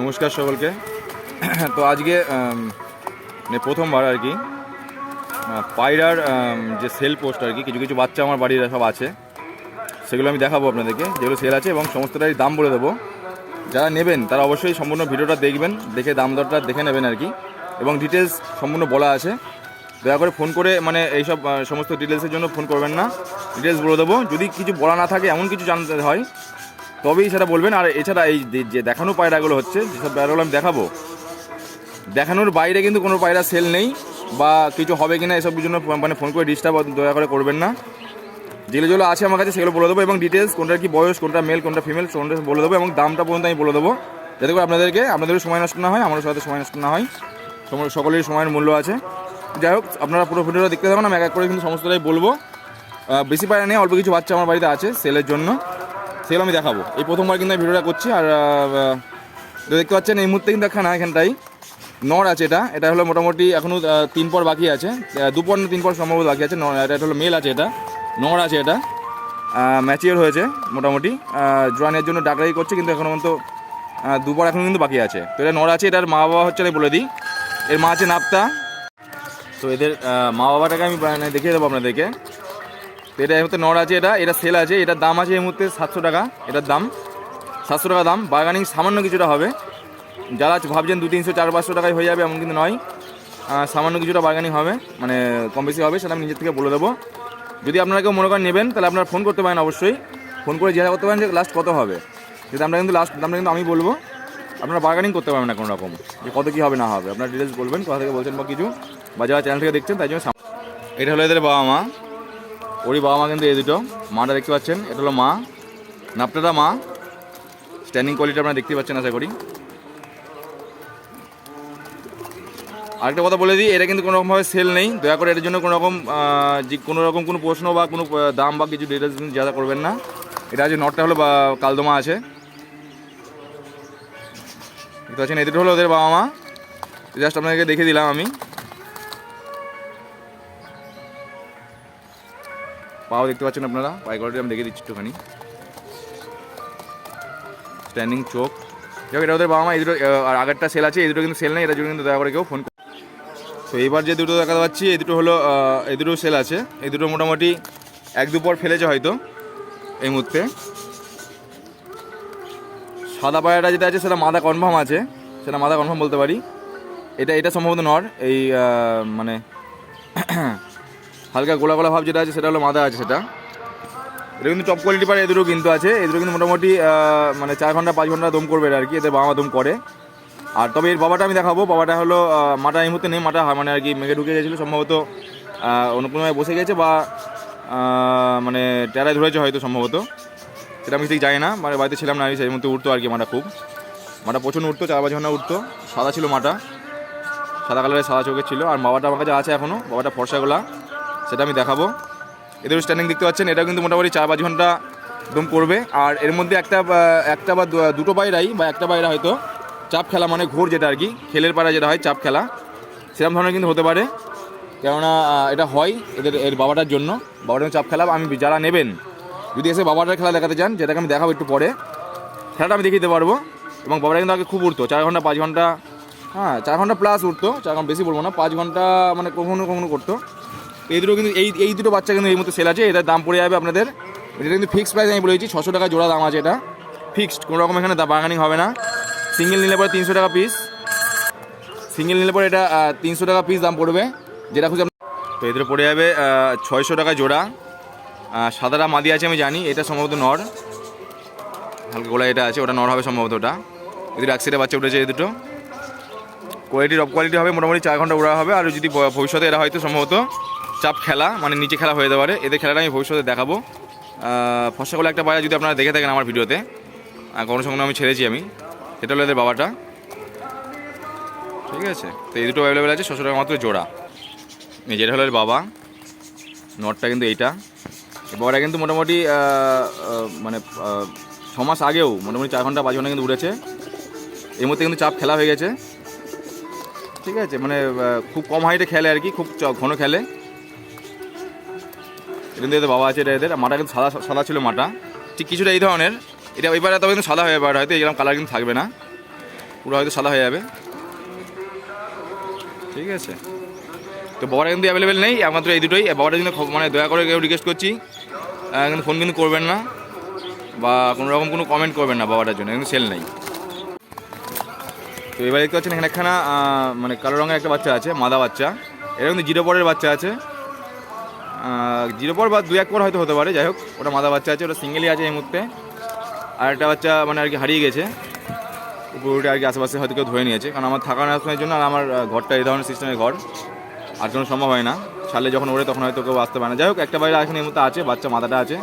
নমস্কার সকলকে। তো আজকে মানে প্রথমবার আর কি পায়রার যে সেল পোস্ট আর কি, কিছু কিছু বাচ্চা আমার বাড়ির সব আছে, সেগুলো আমি দেখাবো আপনাদেরকে, যেগুলো সেল আছে এবং সমস্তটাই দাম বলে দেবো। যারা নেবেন, তারা অবশ্যই সম্পূর্ণ ভিডিওটা দেখবেন, দেখে দাম দরটা দেখে নেবেন আর কি, এবং ডিটেলস সম্পূর্ণ বলা আছে। দয়া করে ফোন করে মানে এইসব সমস্ত ডিটেলসের জন্য ফোন করবেন না। ডিটেলস বলে দেবো। যদি কিছু বলা না থাকে, এমন কিছু জানতে হয় তবেই সেটা বলবেন। আর এছাড়া এই যে- দেখানো পায়রাগুলো হচ্ছে, যেসব পায়রাগুলো আমি দেখাবো, দেখানোর বাইরে কিন্তু কোনো পায়রা সেল নেই বা কিছু হবে কি না এসব জন্য মানে ফোন করে ডিস্টার্ব দয়া করে করবেন না। যেগুলো যেগুলো আছে আমার কাছে সেগুলো বলে দেবো এবং ডিটেলস কোনটা কি বয়স, কোনটা মেল কোনটা ফিমেল কোনটা বলে দেবো এবং দামটা পর্যন্ত আমি বলে দেবো। যাতে করে আপনাদেরকে, আপনাদেরও সময় নষ্ট না হয়, আমারও সাথে সময় নষ্ট না হয়। সকলেরই সময়ের মূল্য আছে। যাই হোক, আপনারা পুরো ভিডিওটা দেখতে থাকুন, আমি এক এক করে কিন্তু সমস্তটাই বলব। বেশি পায়রা নেই, অল্প কিছু বাচ্চা আমার বাড়িতে আছে সেলের জন্য। সেগুলো আমি দেখাবো। এই প্রথমবার কিন্তু আমি ভিডিওটা করছি আর দেখতে পাচ্ছেন এই মুহূর্তে কিন্তু না এখানটাই নর আছে এটা। এটা হলো মোটামুটি এখনও তিন পর বাকি আছে। দু পর না তিন পর সম্ভবত বাকি আছে এটা হলো মেল আছে এটা। নর আছে এটা। ম্যাচিওর হয়েছে মোটামুটি। জোয়ানের জন্য ডাকরাই করছে কিন্তু এখনও পর্যন্ত আহ, দুবার এখনও কিন্তু বাকি আছে। তো এটা নর আছে এটার মা বাবা হচ্ছে আমি বলে দিই। এর মা আছে নাপ্তা। তো এদের মা বাবাটাকে আমি দেখিয়ে দেবো আপনাদেরকে। এটা এই নর আছে এটা এটা সেল আছে এটার দাম আছে এই মুহূর্তে সাতশো টাকা, এটার দাম, সাতশো টাকা দাম বার্গানিং সামান্য কিছুটা হবে। যারা ভাবছেন দু, তিনশো, চার, পাঁচশো টাকায় হয়ে যাবে, এমন কিন্তু নয়। সামান্য কিছুটা বার্গানিং হবে মানে কম বেশি হবে, সেটা আমি নিজের থেকে বলে দেবো। যদি আপনারা কেউ মনে করেন নেবেন, তাহলে আপনারা ফোন করতে পারেন অবশ্যই। ফোন করে জিজ্ঞাসা করতে পারেন যে লাস্ট কত হবে। যদি আমরা কিন্তু লাস্ট দামটা কিন্তু আমি বলব, আপনারা বার্গানিং করতে পারবেন না কোনো রকম, যে কত কী হবে, না হবে। আপনারা ডিটেলস বলবেন, কোথা থেকে বলছেন বা কিছু, বা যারা চ্যানেল থেকে দেখছেন, তাই জন্য এটা হলো এদের বাবা মা ওরই বাবা মা কিন্তু এই দুটো। মাটা দেখতে পাচ্ছেন, এটা হলো মা। নাপটাটা মা। স্ট্যান্ডিং কোয়ালিটি আপনারা দেখতে পাচ্ছেন, আশা করি। আরেকটা কথা বলে দিই, এটা কিন্তু কোনো রকমভাবে সেল নেই। দয়া করে এটার জন্য কোনো রকম যে কোনো রকম কোনো প্রশ্ন বা কোনো দাম বা কিছু ডিটেলস যারা করবেন না। এটা আছে নটটা হলো কালদমা আছে। দেখতে পাচ্ছেন এদের হলো ওদের বাবা মা। জাস্ট আপনাদেরকে দেখে দিলাম আমি। পাও দেখতে পাচ্ছেন আপনারা? পাই কোয়ালিটি আমি দেখে দিচ্ছি একটুখানি। স্ট্যান্ডিং চোখ যাই এটা ওদের বাবা মা এই দুটো আর আগেরটা সেল আছে, এই দুটো কিন্তু সেল নেই এটা জন্য কিন্তু দয়া করে কেউ ফোন তো এইবার যে দুটো দেখাতে পাচ্ছি, এই দুটো হলো এই দুটো সেল আছে। এই দুটো মোটামুটি এক দুপর ফেলেছে হয়তো, এই মুহূর্তে। সাদা পায়রাটা যেটা আছে, সেটা মাদা কনফার্ম আছে, সেটা মাদা কনফার্ম বলতে পারি। এটা এটা সম্ভবত নর, এই মানে হালকা গোলা গোলা ভাব যেটা আছে, সেটা হলো মাদা আছে সেটা। এটা কিন্তু টপ কোয়ালিটি পারে এদেরও কিন্তু আছে। এদেরও কিন্তু মোটামুটি মানে চার ঘণ্টা, পাঁচ ঘণ্টা দম করবে আর কি এদের বাবা দম করে। আর তবে এর বাবাটা আমি দেখাবো। বাবাটা হলো মাটা এই মুহূর্তে নেই, মাটা মানে আর কি মেঘে ঢুকে গেছিল। সম্ভবত অন্য কোনো বসে গেছে বা মানে টেরায় ধরেছে হয়তো সম্ভবত। সেটা আমি ঠিক জানি না মানে বাড়িতে ছিলাম না আমি, সেই মুহূর্তে উঠতো আর কি মাটা খুব। মাটা প্রচণ্ড উঠতো, চার পাঁচ ঘণ্টা উঠতো। সাদা ছিল মাটা, সাদা কালারের সাদা চোখের ছিল। আর বাবাটা আমার কাছে আছে এখনও বাবাটা ফর্সাগুলা সেটা আমি দেখাবো। এদের স্ট্যান্ডিং দেখতে পাচ্ছেন এটা কিন্তু মোটামুটি চার পাঁচ ঘণ্টা একদম করবে। আর এর মধ্যে একটা একটা বা দুটো বাইরাই বা একটা বাইরা হয়তো চাপ খেলা মানে ঘোর যেটা আর কি খেলের পাড়া যেটা হয় চাপ খেলা সেরকম ধরনের কিন্তু হতে পারে। কেননা এটা হয় এদের, এর বাবাটার জন্য, বাবাটার চাপ খেলা, আমি যারা নেবেন, যদি এসে বাবাটার খেলা দেখাতে চান যেটাকে আমি দেখাবো একটু পরে। খেলাটা আমি দেখিয়ে দিতে পারব। এবং বাবাটা কিন্তু আগে খুব উঠতো চার ঘণ্টা, পাঁচ ঘণ্টা হ্যাঁ চার ঘণ্টা প্লাস উঠতো চার ঘণ্টা বেশি বলব না, পাঁচ ঘণ্টা মানে কখনো কখনো করতো। এই দুটো কিন্তু এই এই দুটো বাচ্চা কিন্তু এই মধ্যে সেল আছে। এটার দাম পড়ে যাবে আপনাদের। এটা কিন্তু ফিক্সড প্রাইস আমি বলেছি, ছশো টাকা জোড়া দাম আছে এটা। ফিক্সড কোনো রকম এখানে বার্গানিং হবে না। সিঙ্গেল নিলে পরে তিনশো টাকা পিস সিঙ্গেল নিলে পরে এটা তিনশো টাকা পিস দাম পড়বে। যেটা খুঁজে তো এদের পড়ে যাবে ছয়শো টাকা জোড়া। সাদাটা মাদি আছে, আমি জানি, এটা সম্ভবত নর। হালকা গোলা এটা আছে, ওটা নর হবে সম্ভবত ওটা। এদের অ্যাক্সিডে বাচ্চা উঠেছে এই দুটো। কোয়ালিটি টপ কোয়ালিটি হবে, মোটামুটি চার ঘণ্টা উড়া হবে। আর যদি ভবিষ্যতে এরা হয়তো সম্ভবত চাপ খেলা মানে নিচে খেলা হয়ে যেতে পারে। এদের খেলাটা আমি ভবিষ্যতে দেখাবো। ফসা একটা পায়রা যদি আপনারা দেখে থাকেন আমার ভিডিওতে কখনো সঙ্গে আমি ছেড়েছি আমি। সেটা হলো এদের বাবাটা। ঠিক আছে? তো এই দুটো অ্যাভেলেবেল আছে, ছশো টাকা মাত্র জোড়া। যেটা হলো এর বাবা। নটটা কিন্তু এইটা। এই বাবাটা কিন্তু মোটামুটি মানে ছ মাস আগেও, মোটামুটি চার ঘণ্টা, পাঁচ ঘণ্টা কিন্তু উড়েছে। এই মুহূর্তে কিন্তু চাপ খেলা হয়ে গেছে। ঠিক আছে? মানে খুব কম হাইটে খেলে আর কি, খুব ঘন খেলে। এটা কিন্তু বাবা আছে, এটা এদের। মাটা কিন্তু সাদা সাদা ছিল মাটা। ঠিক কিছুটা এই ধরনের। এটা এবারে তবে কিন্তু সাদা হয়ে যাবে হয়তো এরকম কালার কিন্তু থাকবে না। পুরো হয়তো সাদা হয়ে যাবে। ঠিক আছে। তো বাবাটা কিন্তু অ্যাভেলেবেল নেই, একমাত্র এই দুটোই। বাবাটার জন্য খ- মানে দয়া করে কেউ রিকোয়েস্ট করছি। কিন্তু ফোন কিন্তু করবেন না। বা কোনো রকম কোনো কমেন্ট করবেন না বাবাটার জন্য, কিন্তু সেল নেই। তো এবার দেখতে পাচ্ছেন এখানে একখানা মানে কালো রঙের একটা বাচ্চা আছে, মাদা বাচ্চা। এটা কিন্তু জিরো পরের বাচ্চা আছে। জিরো পর বা দু এক পর হয়তো হতে পারে, যাই হোক, ওটা মাদা বাচ্চা আছে, ওটা সিঙ্গেলই আছে এই মুহূর্তে। আর একটা বাচ্চা মানে আর কি হারিয়ে গেছে। পুরোটা আর কি আশেপাশে হয়তো কেউ ধরে নিয়েছে, কারণ আমার থাকা নেওয়ার জন্য আর আমার ঘরটা এই ধরনের সিস্টেমের ঘর। আর কোনো সম্ভব হয় না। ছাড়লে যখন ওড়ে তখন হয়তো কেউ আসতে পারে না। যাই হোক, একটা বাইরে এখন এই মুহূর্তে আছে, বাচ্চা মাথাটা আছে।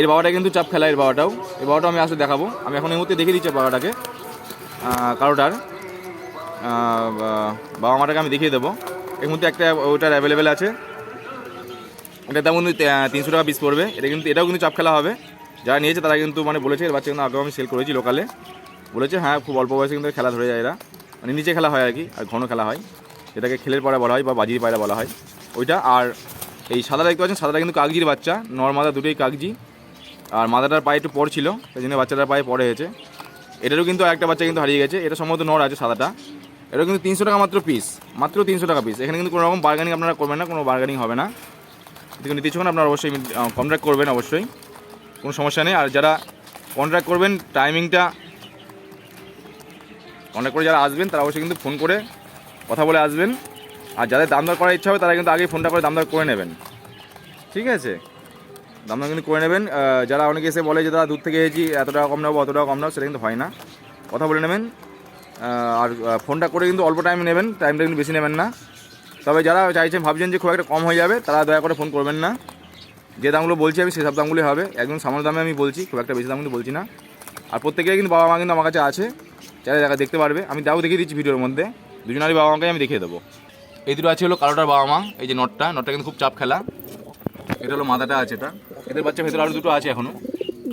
এর বাবাটা কিন্তু চাপ খেলা, এর বাবাটাও। এই বাবাটাও আমি আসলে দেখাবো। আমি এখন এই মুহূর্তে দেখিয়ে দিচ্ছি বাবাটাকে। কারোটার। বাবা মাটাকে আমি দেখিয়ে দেবো। এই মুহূর্তে একটা ওটার অ্যাভেলেবেল আছে। এটা তেমন তিনশো টাকা পিস পড়বে। এটা কিন্তু, এটাও কিন্তু চাপ খেলা হবে। যারা নিয়েছে তারা কিন্তু মানে বলেছে, এর বাচ্চা কিন্তু আগেও আমি সেল করেছি লোকালে বলেছে হ্যাঁ খুব অল্প বয়সে কিন্তু খেলা ধরে যায় এরা। মানে নিচে খেলা হয় আর কি, আর ঘন খেলা হয়। যেটাকে খেলের পাড়া বলা হয় বা বাজির পায়রা বলা হয়। ওইটা, আর এই সাদা দেখতে পাচ্ছেন, সাদাটা কিন্তু কাগজির বাচ্চা। নর মাদা দুটোই কাগজি আর মাদাটার পায়ে একটু পর ছিল, সেই জন্য বাচ্চাটার পায়ে পড়ে হয়েছে এটারও কিন্তু একটা বাচ্চা কিন্তু হারিয়ে গেছে। এটা সম্ভবত নর আছে সাদাটা। এটা কিন্তু তিনশো টাকা মাত্র পিস মাত্র তিনশো টাকা পিস এখানে কিন্তু কোনো রকম বার্গেনিং আপনারা করবেন না, কোনো বার্গেনিং হবে না। নিতে ইচ্ছুক আপনারা অবশ্যই কন্ট্রাক্ট করবেন অবশ্যই, কোনো সমস্যা নেই। আর যারা কন্ট্রাক্ট করবেন টাইমিংটা কন্ট্যাক্ট করে যারা আসবেন, তারা অবশ্যই কিন্তু ফোন করে কথা বলে আসবেন। আর যাদের দাম দর করার ইচ্ছা হবে, তারা কিন্তু আগেই ফোনটা করে দাম দর করে নেবেন। ঠিক আছে? দাম দর কিন্তু করে নেবেন। যারা অনেকে এসে বলে যে, দাদা, দূর থেকে এসেছি, এত টাকা কম নেব অত টাকা কম নেব সেটা কিন্তু হয় না। কথা বলে নেবেন। আর ফোনটা করে কিন্তু অল্প টাইম নেবেন। টাইমটা কিন্তু বেশি নেবেন না। তবে যারা চাইছেন, ভাবছেন যে খুব একটা কম হয়ে যাবে, তারা দয়া করে ফোন করবেন না। যে দামগুলো বলছি আমি, সেসব দামগুলি হবে। একদম সামান্য দামে আমি বলছি, খুব একটা বেশি দাম কিন্তু বলছি না। আর প্রত্যেকেই কিন্তু বাবা মা কিন্তু আমার কাছে আছে। চাইলে দেখা দেখতে পারবে, আমি তাও দেখিয়ে দিচ্ছি ভিডিওর মধ্যে। দুজনারই বাবা মাকে আমি দেখিয়ে দেবো। এই দুটো আছে হলো কালোটার বাবা মা, এই যে নটটা। নটটা কিন্তু খুব চাপ খেলা। এটা হলো মাথাটা আছে এটা। এদের বাচ্চা ভেতরে আরও দুটো আছে এখনও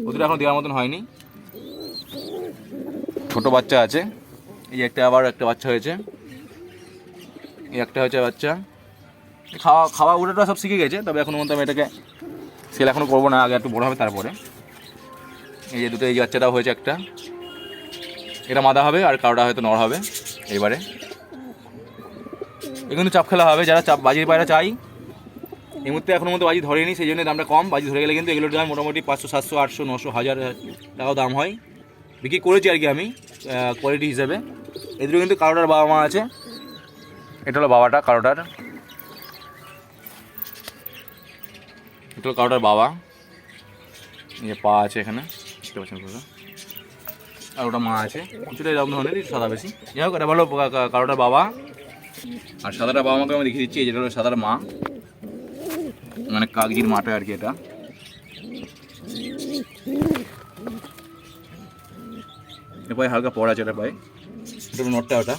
ও দুটো এখনও দেওয়ার মতন হয়নি। ছোটো বাচ্চা আছে। এই যে একটা আবার একটা বাচ্চা হয়েছে। একটা হয়েছে বাচ্চা। খাওয়া খাওয়া উড়াটা সব শিখে গেছে, তবে এখনও মধ্যে আমি এটাকে সেল এখনও করব না, আগে একটু বড় হবে তারপরে। এই যে দুটো এই বাচ্চাটাও হয়েছে একটা। এটা মাদা হবে আর কারোটা হয়তো নড় হবে এইবারে। এ কিন্তু চাপ খেলা হবে, যারা চাপ বাজির পায়রা চাই। এই মুহূর্তে এখনও মধ্যে বাজি ধরেনি, সেই জন্য দামটা কম। বাজি ধরে গেলে কিন্তু এগুলোর দাম মোটামুটি পাঁচশো, সাতশো, আটশো, নশো, হাজার টাকাও দাম হয়। বিক্রি করেছি আর কি আমি কোয়ালিটি হিসেবে। এদের কিন্তু কারোটার বাবা মা আছে। এটা হলো বাবাটা, কারোটার। এটা হলো কারোটার বাবা। যে পা আছে এখানে, দেখতে পাচ্ছেন পুরো। আর ওটা মা আছে। কিছুটা এরকম ধরনের সাদা বেশি। যাই হোক, এটা ভালো কারোটার বাবা। আর সাদাটা বাবা মাকে আমি দেখিয়ে দিচ্ছি যেটা হলো সাদার মা। মানে কাগজির মাটা আর কি এটা। এর পায়ে হালকা পড়া আছে, এটা পায়ে এটা নটটা, ওটা।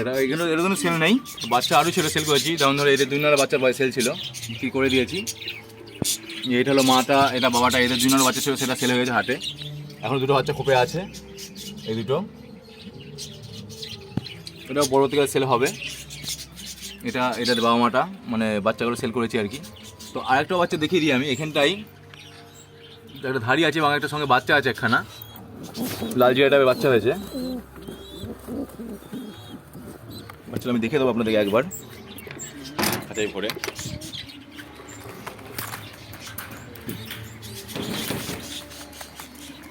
এটা এগুলো এর কোনো সেল নেই। বাচ্চা আরও ছিল সেল করেছি। যেমন ধরো, এদের দুই নালা বাচ্চার পায়ে সেল ছিল। বিক্রি করে দিয়েছি? এটা হলো মাটা, এটা বাবাটা, এদের দুই নালা বাচ্চা ছিল, সেটা সেল হয়ে গেছে হাটে। এখন দুটো বাচ্চা খোপে আছে, এই দুটো। এটা থেকে সেল হবে। এটা এটার বাবা মাটা মানে বাচ্চাগুলো সেল করেছি আর কি। তো আরেকটা বাচ্চা দেখিয়ে দিই আমি, এখানটাই। একটা ধাড়ি আছে, এবং একটা সঙ্গে বাচ্চা আছে একখানা। লাল টাইপের বাচ্চা হয়েছে। বাচ্চা আমি দেখে দেবো আপনাদেরকে একবার। খাতায় ভরে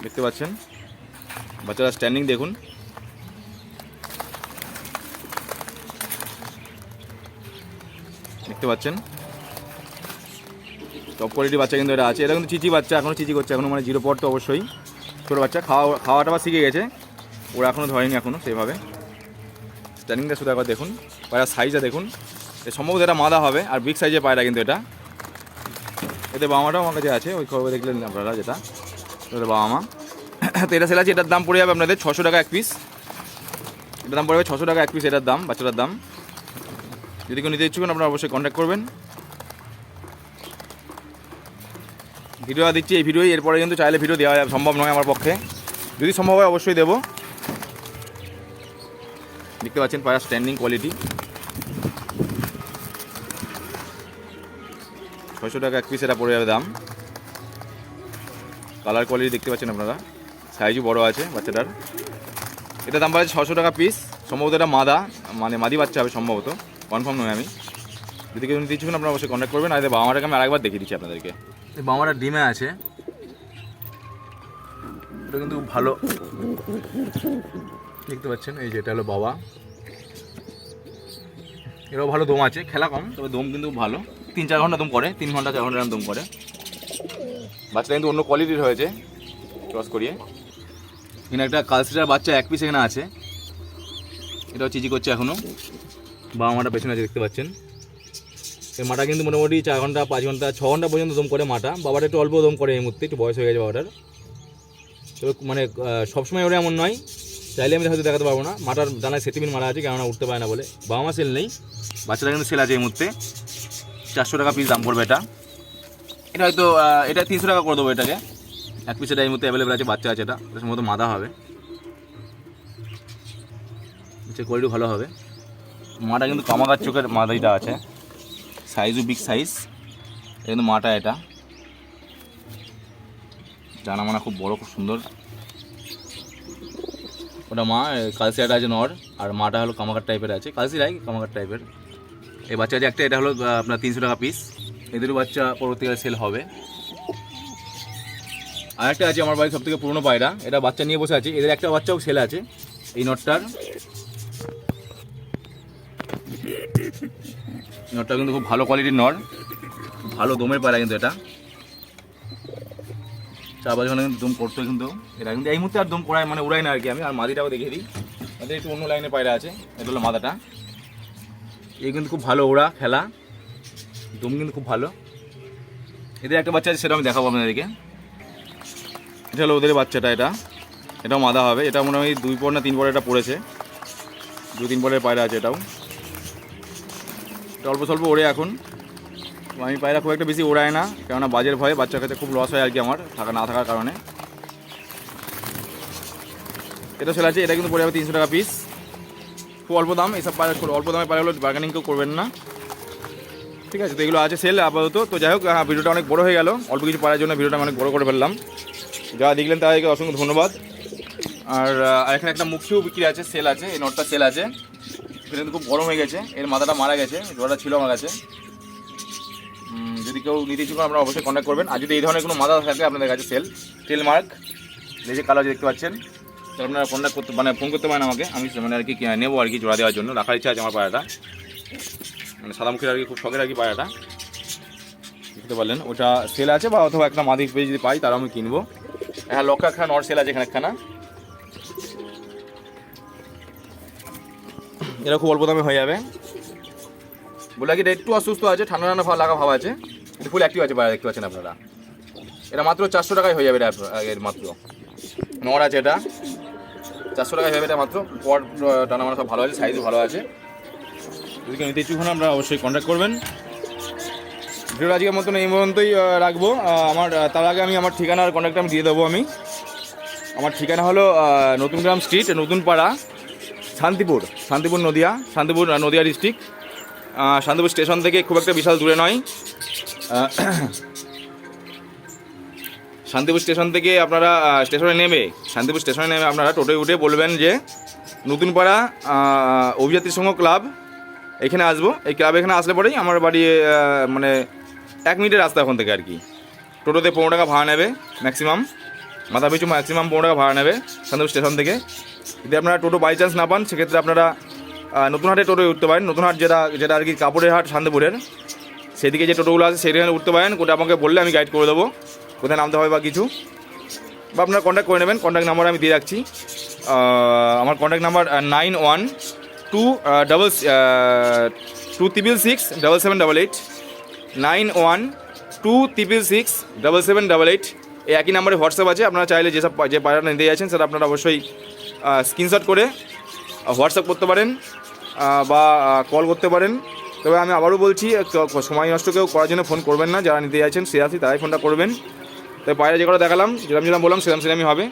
দেখতে পাচ্ছেন? বাচ্চারা স্ট্যান্ডিং দেখুন। দেখতে পাচ্ছেন? টপ কোয়ালিটি বাচ্চা কিন্তু এটা আছে। এটা কিন্তু চিচি বাচ্চা এখনও চিচি করছে। এখনও মানে জিরো পর তো অবশ্যই। ছোটো বাচ্চা খাওয়া খাওয়াটা বা শিখে গেছে। ওরা এখনও ধরেনি এখনও সেইভাবে। স্ট্যান্ডিংটা শুধু একবার দেখুন, পায়রা সাইজটা দেখুন। সম্ভবত এটা মাদা হবে, আর বিগ সাইজের পায়রা কিন্তু এটা। এতে বাবা মাটাও আমার কাছে আছে, ওই খবর দেখলেন আপনারা যেটা। বাবা মা তো এটা সেল আছে, এটার দাম পড়ে যাবে আপনাদের ছশো টাকা এক পিস এটার দাম পড়ে যাবে ছশো টাকা এক পিস এটার দাম, বাচ্চাটার দাম। যদি কেউ নিতে ইচ্ছুক আপনারা অবশ্যই কন্ট্যাক্ট করবেন। ভিডিও দিচ্ছি এই ভিডিওই, এরপরে কিন্তু চাইলে ভিডিও দেওয়া সম্ভব নয় আমার পক্ষে। যদি সম্ভব হয় অবশ্যই দেবো। দেখতে পাচ্ছেন পায়রা স্ট্যান্ডিং কোয়ালিটি ছয়শো টাকা এক পিস এটা পড়ে যাবে দাম। কালার কোয়ালিটি দেখতে পাচ্ছেন আপনারা। সাইজও বড় আছে বাচ্চাটার। এটা দাম পাচ্ছে ছশো টাকা পিস সম্ভবত এটা মাদা মানে মাদি বাচ্চা হবে সম্ভবত। কনফার্ম নয় আমি। যদি কেউ ইচ্ছুক আপনারা অবশ্যই কন্ট্যাক্ট করবেন। আর বাবা মাটাকে আমি আরেকবার দেখিয়ে দিচ্ছি আপনাদেরকে। বাবা ডিমে আছে। এটা কিন্তু ভালো। দেখতে পাচ্ছেন, এই যে এটা হলো বাবা। এরাও ভালো দম আছে, খেলা কম, তবে দম কিন্তু ভালো। তিন চার ঘণ্টা দম করে, তিন ঘণ্টা, চার ঘণ্টা দম করে। বাচ্চাটা কিন্তু অন্য কোয়ালিটির হয়েছে ক্রস করিয়ে। এখানে একটা কালসিটার বাচ্চা এক পিস এখানে আছে। এটাও চিজি করছে এখনও বাবা মাটা পেছনে আছে, দেখতে পাচ্ছেন। এই মাটা কিন্তু মোটামুটি চার ঘণ্টা, পাঁচ ঘণ্টা, ছ ঘণ্টা পর্যন্ত দম করে মাটা। বাবাটা একটু অল্প দম করে এই মুহূর্তে, একটু বয়স হয়ে গেছে বাবাটার। তবে মানে সবসময় ওরা এমন নয়। চাইলে আমি হয়তো দেখাতে পারব না। মাটার ডানায় সেটিমিন মারা আছে, কেননা উঠতে পারে না বলে। বাবা মা সেল নেই। বাচ্চাটা কিন্তু সেল আছে এই মুহূর্তে। চারশো টাকা পিস দাম পড়বে এটা। এটা হয়তো এটা তিনশো টাকা করে দেবো এটাকে। এক পিস এটা এই মুহূর্তে অ্যাভেলেবেল আছে, বাচ্চা আছে এটা। সম্ভবত মাদা হবে। কোয়ালিটি ভালো হবে। মাটা কিন্তু কামাকার চোখের মাদাইটা আছে। সাইজও বিগ সাইজ এটা কিন্তু মাটা এটা। জানা মানা খুব বড়, খুব সুন্দর। ওটা মা কালসিয়াটা আছে নর, আর মাটা হলো কামাকার টাইপের আছে। কালসিরাই কামাকার টাইপের এই বাচ্চা আছে একটা, এটা হলো আপনার তিনশো টাকা পিস এদেরও বাচ্চা পরবর্তীকালে সেল হবে। আর একটা আছে আমার বাড়ির সব থেকে পুরনো পায়রা, এটা বাচ্চা নিয়ে বসে আছে। এদের একটা বাচ্চাও সেল আছে, এই নটটার। নটটা কিন্তু খুব ভালো কোয়ালিটির নর, ভালো দমের পায়রা কিন্তু এটা। চার ঘণ্টা কিন্তু দম করতো কিন্তু। এটা কিন্তু এই মুহূর্তে আর দম করায় মানে উড়াই না আর কি আমি। আর মাদিটাও দেখিয়ে দিই। এদের একটু অন্য লাইনে পায়রা আছে। এটা হলো মাদাটা এই কিন্তু খুব ভালো ওড়া খেলা। দম কিন্তু খুব ভালো। এদের একটা বাচ্চা আছে, সেটা আমি দেখাবো আপনাদেরকে। এটা হলো ওদের বাচ্চাটা, এটা। এটাও মাদা হবে। এটা মনে হয় দুই পর না তিন পর এটা পড়েছে। দু তিন পরের পায়রা আছে এটাও। এটা অল্প স্বল্প ওড়ে এখন। আমি পায়রা খুব একটা বেশি ওড়ায় না কেননা বাজের ভয়ে বাচ্চার কাছে খুব লস হয় আর কি আমার থাকা না থাকার কারণে। এটা চলে আছে এটা কিন্তু পড়ে যাবে তিনশো টাকা পিস খুব অল্প দাম এইসব পায়রা অল্প দামে পায়রাগুলো বার্গেনিং কেউ করবেন না। ঠিক আছে তো এগুলো আছে সেল আপাতত। তো যাই হোক হ্যাঁ, ভিডিওটা অনেক বড় হয়ে গেল। অল্প কিছু পারার জন্য ভিডিওটা অনেক বড় করে ফেললাম। যারা দেখলেন তাদেরকে অসংখ্য ধন্যবাদ। আর এখানে একটা মুখিও বিক্রি আছে সেল আছে এই নোটটা সেল আছে। এটা কিন্তু খুব গরম হয়ে গেছে এর মাথাটা মারা গেছে জোড়াটা ছিল আমার কাছে। যদি কেউ নিতে হন, আপনারা অবশ্যই কন্ট্যাক্ট করবেন। আর যদি এই ধরনের কোনো মাদা থাকে আপনাদের কাছে সেল টেল মার্ক এই যে কালার দেখতে পাচ্ছেন তো আপনারা কন্ট্যাক্ট করতে মানে ফোন করতে পারেন আমাকে। আমি মানে আর কি নেব আর কি জোড়া দেওয়ার জন্য। রাখার ইচ্ছা আছে আমার পায়রাটা মানে সাদামুখীর আর কি খুব শখের আর কি পায়রাটা বুঝতে পারলেন? ওটা সেল আছে বা অথবা একটা মাদি পেয়ে যদি পাই তারা আমি কিনবো। হ্যাঁ লক্কা খান নর সেল আছে এখানে একখানা। এরা খুব অল্প দামে হয়ে যাবে। বলে কি একটু অসুস্থ আছে ঠান্ডা ঠান্ডা লাগা ভাব আছে। কিন্তু ফুল অ্যাক্টিভ আছে দেখতে পাচ্ছেন আপনারা। এটা মাত্র চারশো টাকায় হয়ে যাবে এটা, এর মাত্র। নর আছে এটা। চারশো টাকায় হয়ে যাবে এটা মাত্র। পর টানা মানা সব ভালো আছে সাইজও ভালো আছে। যদি কেউ নিতে ইচ্ছুক আপনারা অবশ্যই কন্ট্যাক্ট করবেন। ভিডিওটা আজকের মতন এই পর্যন্তই রাখব। আমার তার আগে আমি আমার ঠিকানা আর কন্ট্যাক্ট আমি দিয়ে দেবো আমি। আমার ঠিকানা হলো নতুন গ্রাম স্ট্রিট নতুন পাড়া, শান্তিপুর শান্তিপুর নদিয়া শান্তিপুর নদিয়া ডিস্ট্রিক্ট শান্তিপুর স্টেশন থেকে খুব একটা বিশাল দূরে নয়। শান্তিপুর স্টেশন থেকে আপনারা স্টেশনে নেমে, শান্তিপুর স্টেশনে নেমে আপনারা টোটোয় উঠে বলবেন যে নতুন পাড়া অভিযাত্রী সংঘ ক্লাব, এখানে আসব। এই ক্লাবে এখানে আসলে পরেই আমার বাড়ি মানে এক মিনিটের রাস্তা এখন থেকে আর কি। টোটোতে পনেরো টাকা ভাড়া নেবে ম্যাক্সিমাম মাথা পিছু ম্যাক্সিমাম পনেরো টাকা ভাড়া নেবে শান্তিপুর স্টেশন থেকে। যদি আপনারা টোটো বাই চান্স না পান, সেক্ষেত্রে আপনারা নতুন হাটে টোটোয় উঠতে পারেন। নতুন হাট যেটা যেটা আর কি কাপড়ের হাট শান্তিপুরের। সেদিকে যে টোটোগুলো আছে সেখানে উঠতে পারেন ওটা আমাকে বললে আমি গাইড করে দেবো। কোথায় নামতে হবে বা কিছু। বা আপনারা কন্ট্যাক্ট করে নেবেন কন্ট্যাক্ট নাম্বার আমি দিয়ে রাখছি। আমার contact number nine one two double two triple six double seven double eight nine one two triple six double seven double eight এই একই নাম্বারে হোয়াটসঅ্যাপ আছে, আপনারা চাইলে যেসব যে পায়রাটা নিতে যাচ্ছেন, সেটা আপনারা অবশ্যই স্ক্রিনশট করে হোয়াটসঅ্যাপ করতে পারেন বা কল করতে পারেন। তবে আমি আবারও বলছি সময় নষ্ট কেউ করার জন্য ফোন করবেন না। যারা নিতে যাচ্ছেন সিরিয়াসলি তারাই ফোনটা করবেন। তবে পায়রা যে কটা দেখালাম যেরকম যেরকম বললাম সেরকম সেরকমই হবে।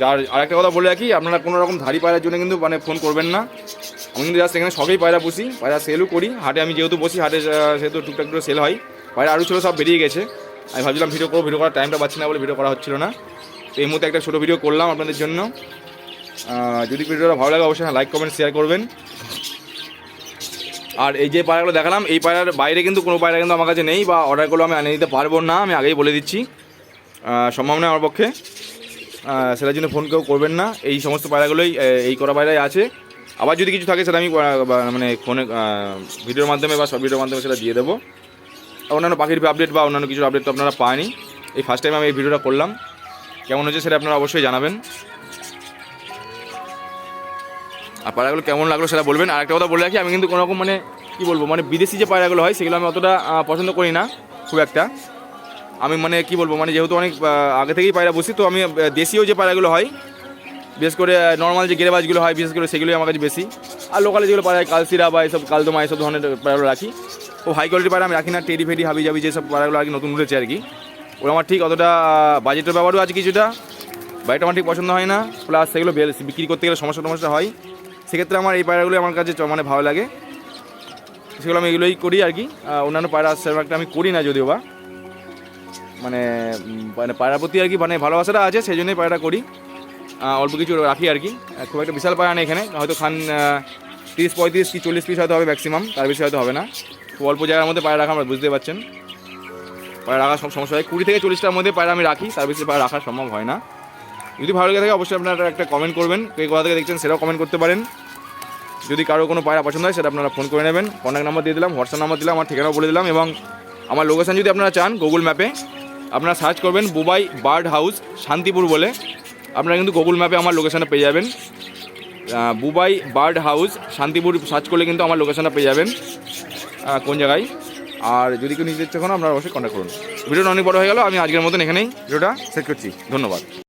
যার আরেকটা কথা বলে রাখি, আপনারা কোনো রকম ধাড়ি পায়রার জন্য কিন্তু মানে ফোন করবেন না। আমি কিন্তু জাস্ট এখানে সবই পায়রা পুষি, পায়রা সেলও করি। হাটে আমি যেহেতু বসি, হাটে সেহেতু টুকটাক করে সেল হয়। পায়রা আরও ছিল, সব বেরিয়ে গেছে। আমি ভাবছিলাম ভিডিও করব ভিডিও করার টাইমটা পাচ্ছি না বলে ভিডিও করা হচ্ছিল না। তো এই মুহূর্তে একটা ছোটো ভিডিও করলাম আপনাদের জন্য। যদি ভিডিওটা ভালো লাগে, অবশ্যই লাইক কমেন্ট শেয়ার করবেন। আর এই যে পায়রাগুলো দেখালাম, এই পায়রার বাইরে কিন্তু কোনো পায়রা কিন্তু আমার কাছে নেই বা অর্ডারগুলো আমি আনে দিতে পারব না, আমি আগেই বলে দিচ্ছি। সম্ভব নয় আমার পক্ষে। সেটার জন্য ফোন কেউ করবেন না। এই সমস্ত পায়রাগুলোই এই করা পায়রাই আছে। আবার যদি কিছু থাকে সেটা আমি মানে ফোনে ভিডিওর মাধ্যমে বা সব ভিডিওর মাধ্যমে সেটা দিয়ে দেবো। অন্যান্য পাখির আপডেট বা অন্যান্য কিছু আপডেট তো আপনারা পায়নি এই ফার্স্ট টাইম আমি এই ভিডিওটা করলাম। কেমন হচ্ছে সেটা আপনারা অবশ্যই জানাবেন। আর পায়রাগুলো কেমন লাগল সেটা বলবেন। আর একটা কথা বলে রাখি, আমি কিন্তু কোনো রকম মানে কী বলব মানে বিদেশি যে পায়রাগুলো হয় সেগুলো আমি অতটা পছন্দ করি না, খুব একটা। আমি মানে কি বলব মানে যেহেতু অনেক আগে থেকেই পায়রা বসি তো আমি দেশীয় যে পায়রাগুলো হয়, বিশেষ করে নর্মাল যে গেরেবাজগুলো হয়, বিশেষ করে সেগুলোই আমার কাছে বেশি। আর লোকালে যেগুলো পায়রা কালসিরা বা এইসব কালদমা এইসব ধরনের পায়রাগুলো রাখি। ও হাই কোয়ালিটির পায়রা আমি রাখি না, টেডি ফেডি, হাবি যাবি যেসব পায়রাগুলো আর কি নতুন উঠেছে আর কি। ওরা আমার ঠিক অতটা বাজেটের ব্যাপারও আছে কিছুটা বাড়িটা আমার ঠিক পছন্দ হয় না। প্লাস সেগুলো বিক্রি করতে গেলে সমস্যা টমস্যা হয়। সেক্ষেত্রে আমার এই পায়রাগুলো আমার কাছে মানে ভালো লাগে। সেগুলো আমি এগুলোই করি আর কি। অন্যান্য পায়রা সেরকম একটা আমি করি না যদিও বা। মানে মানে পায়রার প্রতি আর কি মানে ভালোবাসাটা আছে, সেই জন্যই পায়রাটা করি। অল্প কিছু রাখি আর কি। খুব একটা বিশাল পায়রা নেই এখানে। হয়তো খান তিরিশ, পঁয়ত্রিশ কি চল্লিশ পিস হয়তো হবে ম্যাক্সিমাম তার বেশি হয়তো হবে না। খুব অল্প জায়গার মধ্যে পায়রা রাখা আমরা বুঝতে পারছেন। পায়রা রাখার সব সমস্যা হয়। কুড়ি থেকে চল্লিশটার মধ্যে পায়রা আমি রাখি, তার বেশি পায়রা রাখা সম্ভব হয় না। যদি ভালো লেগে থাকে অবশ্যই আপনারা একটা কমেন্ট করবেন। কে কোথা থেকে দেখছেন সেটাও কমেন্ট করতে পারেন। যদি কারও কোনো পায়রা পছন্দ হয়, সেটা আপনারা ফোন করে নেবেন। কন্ট্যাক্ট নাম্বার দিয়ে দিলাম হোয়াটসঅ্যাপ নাম্বার দিলাম, আমার ঠিকানাও বলে দিলাম এবং আমার লোকেশান যদি আপনারা চান গুগল ম্যাপে আপনারা সার্চ করবেন বুবাই বার্ড হাউস শান্তিপুর বলে। আপনারা কিন্তু গুগল ম্যাপে আমার লোকেশানে পেয়ে যাবেন। Bubai bird house Shantipur search করলে কিন্তু আমার লোকেশনটা পেয়ে যাবেন। কোন জায়গায়? আর যদি কেউ নিতে ইচ্ছে করেন আপনারা অবশ্যই কন্ট্যাক্ট করুন। ভিডিওটা অনেক বড় হয়ে গেল, আমি আজকের মতন এখানেই। ভিডিওটা শেষ করছি। ধন্যবাদ।